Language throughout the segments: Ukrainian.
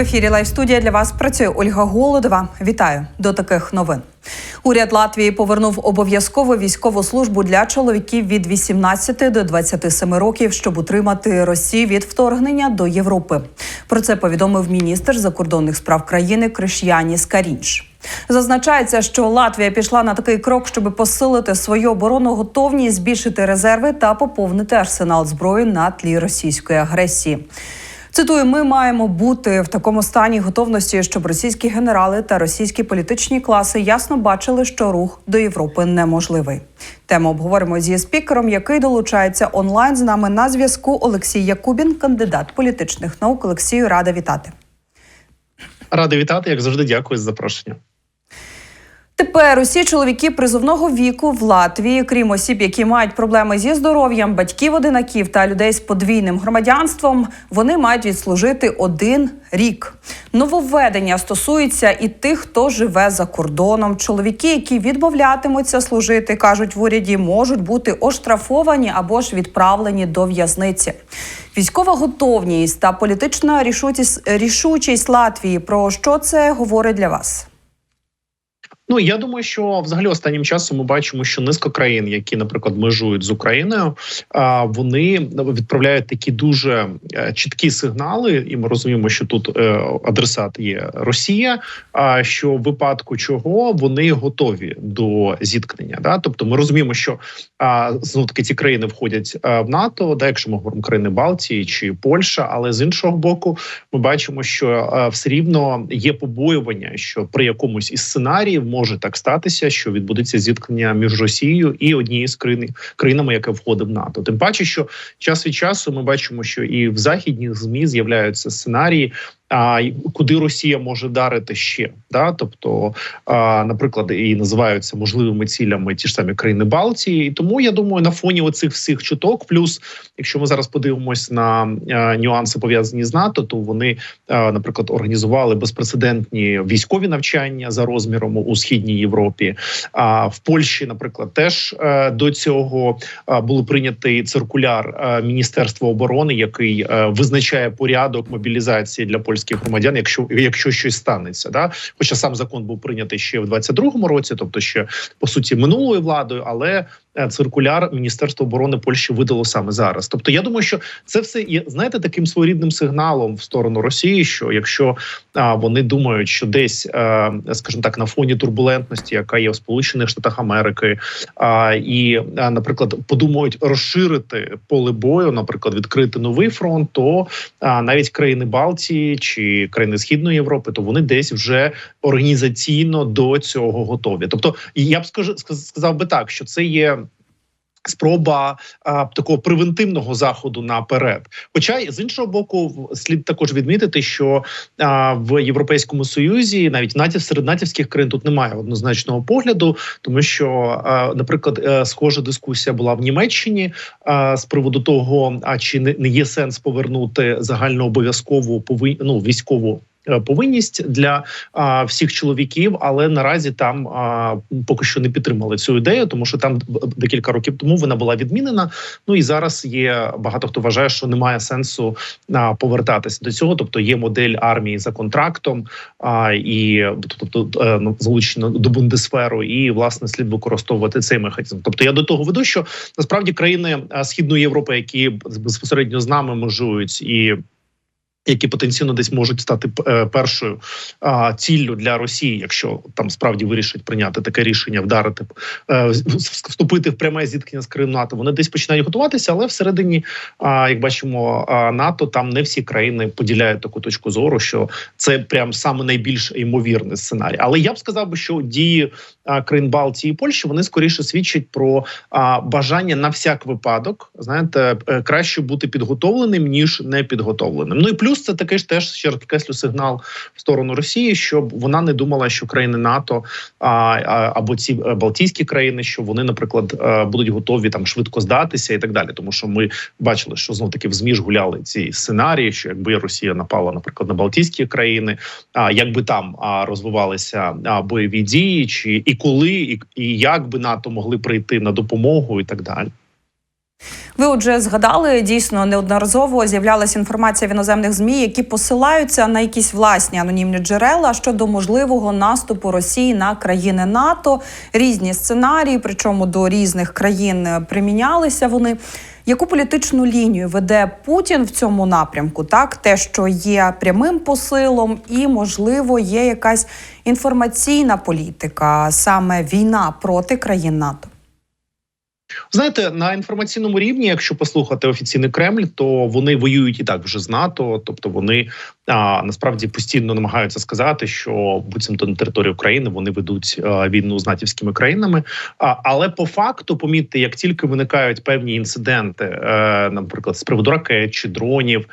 Ефірі Лайв студія для вас працює Ольга Голодова. Вітаю до таких новин. Уряд Латвії повернув обов'язкову військову службу для чоловіків від 18 до 27 років, щоб утримати Росію від вторгнення до Європи. Про це повідомив міністр закордонних справ країни Криш'яніс Карінш. Зазначається, що Латвія пішла на такий крок, щоб посилити свою оборонну готовність, збільшити резерви та поповнити арсенал зброї на тлі російської агресії. Цитую, ми маємо бути в такому стані готовності, щоб російські генерали та російські політичні класи ясно бачили, що рух до Європи неможливий. Тему обговоримо зі спікером, який долучається онлайн з нами на зв'язку. Олексій Якубін, кандидат політичних наук. Олексію, рада вітати. Рада вітати, як завжди, дякую за запрошення. Тепер усі чоловіки призовного віку в Латвії, крім осіб, які мають проблеми зі здоров'ям, батьків одинаків та людей з подвійним громадянством, вони мають відслужити один рік. Нововведення стосується і тих, хто живе за кордоном. Чоловіки, які відмовлятимуться служити, кажуть в уряді, можуть бути оштрафовані або ж відправлені до в'язниці. Військова готовність та політична рішучість, рішучість Латвії. Про що це говорить для вас? Ну я думаю, що взагалі останнім часом ми бачимо, що низка країн, які, наприклад, межують з Україною, вони відправляють такі дуже е, чіткі сигнали, і ми розуміємо, що тут е, адресат є Росія. А що в випадку чого вони готові до зіткнення? Да, тобто ми розуміємо, що знову таки ці країни входять в НАТО, да, якщо ми говоримо країни Балтії чи Польща, але з іншого боку, ми бачимо, що все рівно є побоювання, що при якомусь із сценаріїв може так статися, що відбудеться зіткнення між Росією і однією з країн країнами, яка входить в НАТО. Тим паче, що час від часу ми бачимо, що і в західних змі з'являються сценарії, а куди Росія може дарити ще, да? Тобто, а, наприклад, і називаються можливими цілями ті ж самі країни Балтії, і тому я думаю, на фоні оцих всіх чуток, плюс, якщо ми зараз подивимось на а, нюанси пов'язані з НАТО, то вони, а, наприклад, організували безпрецедентні військові навчання за розміром у східній Європі. А в Польщі, наприклад, теж а, до цього а, було прийнятий циркуляр а, Міністерства оборони, який а, визначає порядок мобілізації для польських польських громадян, якщо якщо щось станеться, да? Хоча сам закон був прийнятий ще в 22-му році, тобто ще по суті минулою владою, але циркуляр Міністерства оборони Польщі видало саме зараз. Тобто, я думаю, що це все є знаєте таким своєрідним сигналом в сторону Росії. Що якщо а, вони думають, що десь, а, скажімо так, на фоні турбулентності, яка є в Сполучених Штатах Америки, а, і, а, наприклад, подумають розширити поле бою, наприклад, відкрити новий фронт, то а, навіть країни Балтії чи країни Східної Європи, то вони десь вже організаційно до цього готові. Тобто, я б скажу, сказав би так, що це є. Спроба а, такого превентивного заходу наперед. Хоча з іншого боку, слід також відмітити, що а, в Європейському Союзі навіть натів серед натівських країн тут немає однозначного погляду, тому що, а, наприклад, е, схожа дискусія була в Німеччині а, з приводу того, а чи не, не є сенс повернути загальнообов'язкову повинні ну, військову повинність для а, всіх чоловіків, але наразі там а, поки що не підтримали цю ідею, тому що там декілька років тому вона була відмінена. Ну і зараз є багато хто вважає, що немає сенсу а, повертатися до цього. Тобто є модель армії за контрактом а, і тобто е, ну, залучено до бундесферу, і власне слід використовувати цей механізм. Тобто я до того веду, що насправді країни східної Європи, які безпосередньо з нами межують і які потенційно десь можуть стати е, першою ціллю для Росії, якщо там справді вирішать прийняти таке рішення, вдарити е, вступити в пряме зіткнення з країн НАТО. Вони десь починають готуватися, але всередині, як бачимо, НАТО там не всі країни поділяють таку точку зору, що це прям саме найбільш ймовірний сценарій. Але я б сказав би, що дії країн Балтії і Польщі вони скоріше свідчать про бажання на всяк випадок, знаєте, е, краще бути підготовленим ніж не підготовленим. Ну і плюс. Це такий ж теж ще раз сигнал в сторону Росії, щоб вона не думала, що країни НАТО або ці е, Балтійські країни, що вони, наприклад, е, будуть готові там швидко здатися і так далі. Тому що ми бачили, що знов таки в ЗМІ ж гуляли ці сценарії, що якби Росія напала, наприклад, на Балтійські країни, а якби там розвивалися бойові дії, чи і коли, і, і як би НАТО могли прийти на допомогу, і так далі. Ви отже згадали дійсно неодноразово з'являлася інформація в іноземних змі, які посилаються на якісь власні анонімні джерела щодо можливого наступу Росії на країни НАТО. Різні сценарії, причому до різних країн примінялися вони. Яку політичну лінію веде Путін в цьому напрямку? Так, те, що є прямим посилом, і можливо є якась інформаційна політика, саме війна проти країн НАТО. Знаєте, на інформаційному рівні, якщо послухати офіційний Кремль, то вони воюють і так вже з НАТО, тобто вони а, насправді постійно намагаються сказати, що буцімто на території України вони ведуть війну з натівськими країнами. А, але по факту, помітьте, як тільки виникають певні інциденти, е, наприклад, з приводу ракет чи дронів.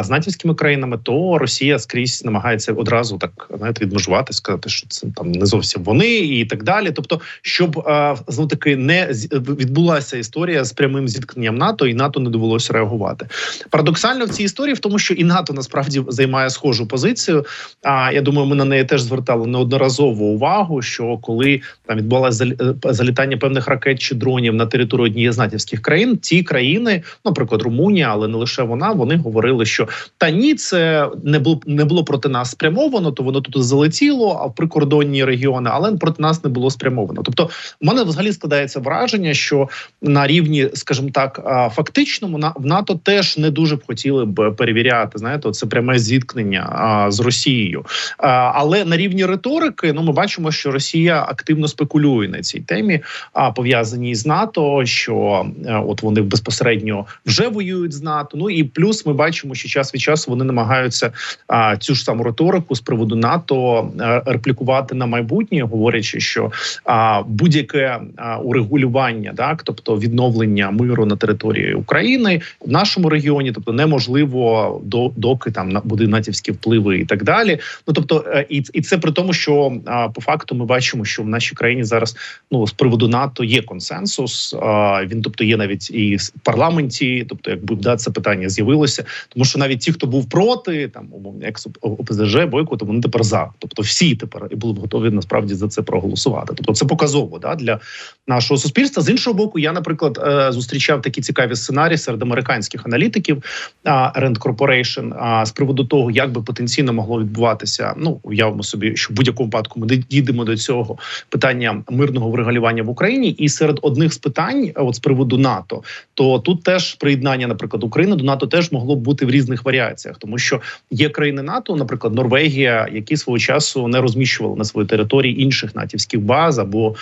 З натівськими країнами, то Росія скрізь намагається одразу так знаєте, відмежувати, сказати, що це там не зовсім вони, і так далі. Тобто, щоб знов таки не відбулася історія з прямим зіткненням НАТО, і НАТО не довелося реагувати. Парадоксально в цій історії, в тому, що і НАТО насправді займає схожу позицію. А я думаю, ми на неї теж звертали неодноразово увагу. Що коли там відбулося залітання певних ракет чи дронів на територію однієї з натівських країн, ті країни, наприклад, Румунія, але не лише вона, вони говорили що та ні, це не було не було проти нас спрямовано, то воно тут залетіло, а в прикордонні регіони, але проти нас не було спрямовано. Тобто, в мене взагалі складається враження, що на рівні, скажімо так, фактичному на в НАТО теж не дуже б хотіли б перевіряти. Знаєте, це пряме зіткнення з Росією. Але на рівні риторики, ну ми бачимо, що Росія активно спекулює на цій темі, а пов'язані з НАТО, що е, от вони безпосередньо вже воюють з НАТО. Ну і плюс ми бачимо, що час від часу вони намагаються цю ж саму риторику з приводу НАТО реплікувати на майбутнє, говорячи, що будь-яке урегулювання, так тобто відновлення миру на території України в нашому регіоні, тобто неможливо до доки там буде натівські впливи і так далі. Ну тобто, е, і і це при тому, що по факту ми бачимо, що в нашій країні зараз ну з приводу НАТО є консенсус. Він тобто є навіть і в парламенті, тобто, якби да, це питання з'явилося, тому що навіть ті, хто був проти, там умовно, як ОПЗЖ, бойкоту, вони тепер за. Тобто, всі тепер і були готові насправді за це проголосувати. Тобто, це показово да для нашого суспільства. З іншого боку, я, наприклад, е, зустрічав такі цікаві сценарії серед американських аналітиків Rand Corporation, з приводу того, як би потенційно могло відбуватися. Ну уявимо собі, що в будь-якому випадку ми дійдемо до цього питання мирного врегулювання в Україні, і серед одних з питань, от з приводу НАТО, то тут теж приєднання, наприклад, України до НАТО теж могло б бути в різних варіаціях, тому що є країни НАТО, наприклад, Норвегія, які свого часу не розміщували на своїй території інших натівських баз або,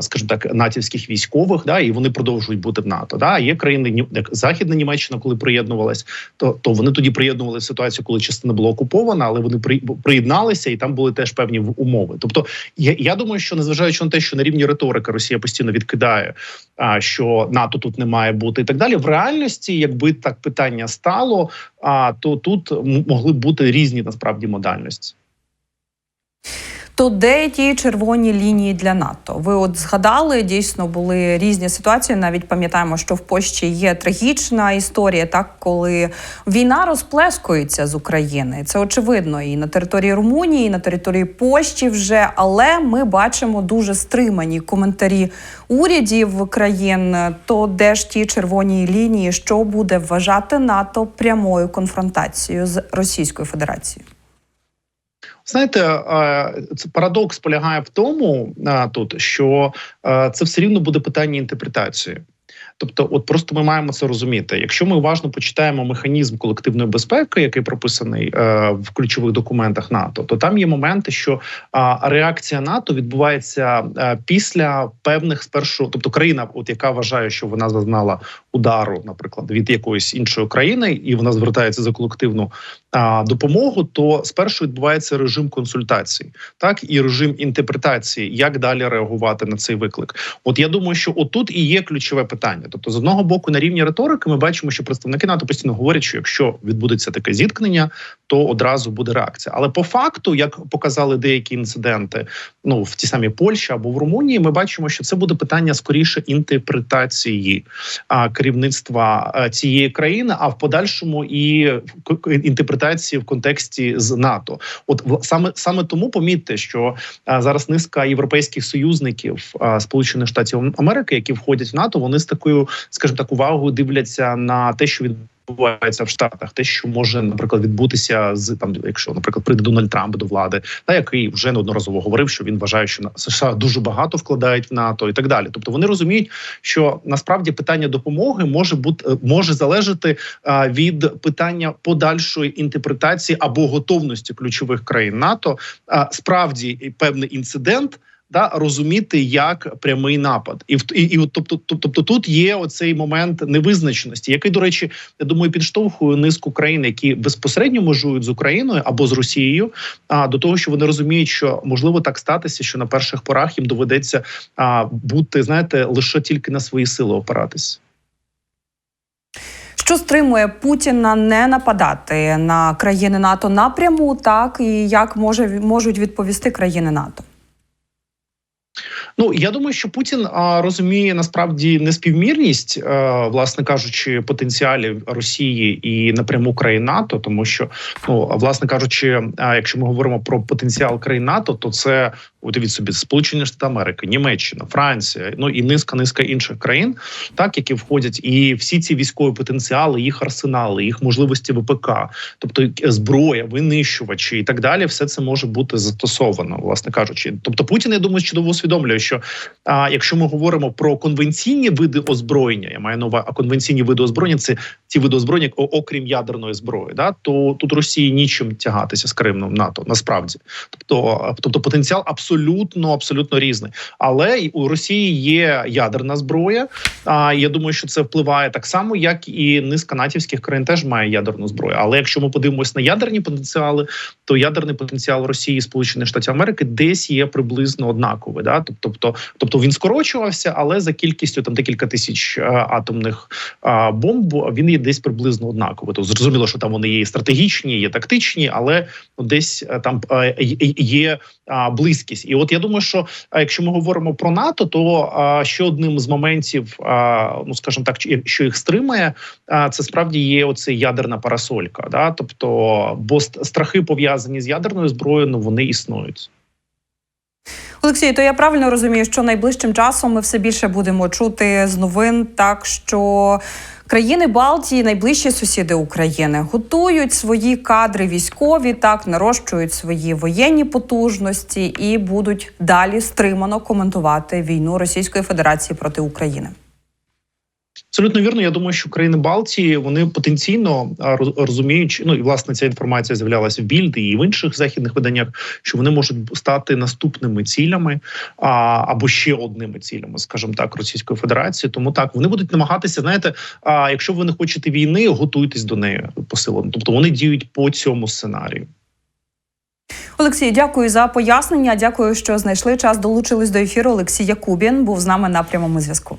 скажімо так, натівських військових, да і вони продовжують бути в НАТО. Да, є країни як Західна Німеччина, коли приєднувалась, то то вони тоді приєднували ситуацію, коли частина була окупована, але вони приєдналися, і там були теж певні умови. Тобто, я, я думаю, що незважаючи на те, що на рівні риторики Росія постійно відкидає, а що НАТО тут не має бути, і так далі. В реальності, якби так питання стало, а то тут могли б бути різні насправді модальності. То де ті червоні лінії для НАТО? Ви от згадали, дійсно були різні ситуації. Навіть пам'ятаємо, що в Польщі є трагічна історія, так коли війна розплескується з України. Це очевидно і на території Румунії, і на території Польщі вже. Але ми бачимо дуже стримані коментарі урядів країн. То де ж ті червоні лінії, що буде вважати НАТО прямою конфронтацією з Російською Федерацією? Знаєте, це парадокс полягає в тому тут, що це все рівно буде питання інтерпретації. Тобто, от просто ми маємо це розуміти. Якщо ми уважно почитаємо механізм колективної безпеки, який прописаний е, в ключових документах НАТО, то там є моменти, що е, реакція НАТО відбувається е, після певних спершу, тобто країна, от яка вважає, що вона зазнала удару, наприклад, від якоїсь іншої країни, і вона звертається за колективну е, допомогу, то спершу відбувається режим консультацій, так і режим інтерпретації, як далі реагувати на цей виклик. От я думаю, що отут і є ключове питання. Тобто, з одного боку, на рівні риторики, ми бачимо, що представники НАТО постійно говорять, що якщо відбудеться таке зіткнення, то одразу буде реакція. Але по факту, як показали деякі інциденти, ну в тій самій Польщі або в Румунії, ми бачимо, що це буде питання скоріше інтерпретації а, керівництва а, цієї країни, а в подальшому і інтерпретації в контексті з НАТО. От саме саме тому помітьте, що а, зараз низка європейських союзників а, Сполучених Штатів Америки, які входять в НАТО, вони з такою великою, скажімо так, увагою дивляться на те, що відбувається в Штатах, те, що може, наприклад, відбутися з там, якщо, наприклад, прийде Дональд Трамп до влади, та який вже неодноразово говорив, що він вважає, що США дуже багато вкладають в НАТО і так далі. Тобто вони розуміють, що насправді питання допомоги може бути може залежати а, від питання подальшої інтерпретації або готовності ключових країн НАТО. А, справді певний інцидент. Да, розуміти як прямий напад, і і, і тобто, тобто тут є оцей момент невизначеності, який, до речі, я думаю, підштовхує низку країн, які безпосередньо межують з Україною або з Росією, а до того, що вони розуміють, що можливо так статися, що на перших порах їм доведеться а, бути, знаєте, лише тільки на свої сили опиратись. Що стримує Путіна не нападати на країни НАТО напряму, так і як може можуть відповісти країни НАТО? Ну я думаю, що Путін а, розуміє насправді неспівмірність, а, власне кажучи, потенціалів Росії і напряму країн НАТО, тому що ну власне кажучи, а, якщо ми говоримо про потенціал країн НАТО, то це уявіть собі Сполучені Штати Америки, Німеччина, Франція, ну і низка низка інших країн, так які входять, і всі ці військові потенціали, їх арсенали, їх можливості ВПК, тобто зброя, винищувачі і так далі, все це може бути застосовано, власне кажучи. Тобто Путін, я думаю, чудово усвідомлює, що а, якщо ми говоримо про конвенційні види озброєння, я маю на увазі, а конвенційні види озброєння це ті види озброєння, окрім ядерної зброї, да то тут Росії нічим тягатися з Кримом НАТО насправді, тобто, тобто потенціал абсолютно абсолютно різний. Але у Росії є ядерна зброя. А я думаю, що це впливає так само, як і низка натівських країн теж має ядерну зброю. Але якщо ми подивимося на ядерні потенціали, то ядерний потенціал Росії і Сполучених Штатів Америки десь є приблизно однаковий. Да? Тобто, тобто він скорочувався, але за кількістю там декілька тисяч атомних бомб він є десь приблизно однаковий. Тобто зрозуміло, що там вони є стратегічні, є тактичні, але ну, десь там є а, І от я думаю, що якщо ми говоримо про НАТО, то ще одним з моментів, ну скажімо так, що їх стримає, це справді є оце ядерна парасолька. Да? Тобто, бо страхи пов'язані з ядерною зброєю, ну вони існують. Олексій, то я правильно розумію, що найближчим часом ми все більше будемо чути з новин, так що країни Балтії, найближчі сусіди України, готують свої кадри військові, так нарощують свої воєнні потужності і будуть далі стримано коментувати війну Російської Федерації проти України. Абсолютно вірно. Я думаю, що країни Балтії вони потенційно розуміють, ну і власне ця інформація з'являлася в Більд і в інших західних виданнях, що вони можуть стати наступними цілями а, або ще одними цілями, скажімо так, Російської Федерації. Тому так вони будуть намагатися. Знаєте, а якщо ви не хочете війни, готуйтесь до неї посилено. Тобто вони діють по цьому сценарію. Олексій, дякую за пояснення. Дякую, що знайшли час. Долучились до ефіру. Олексій Якубін був з нами на прямому зв'язку.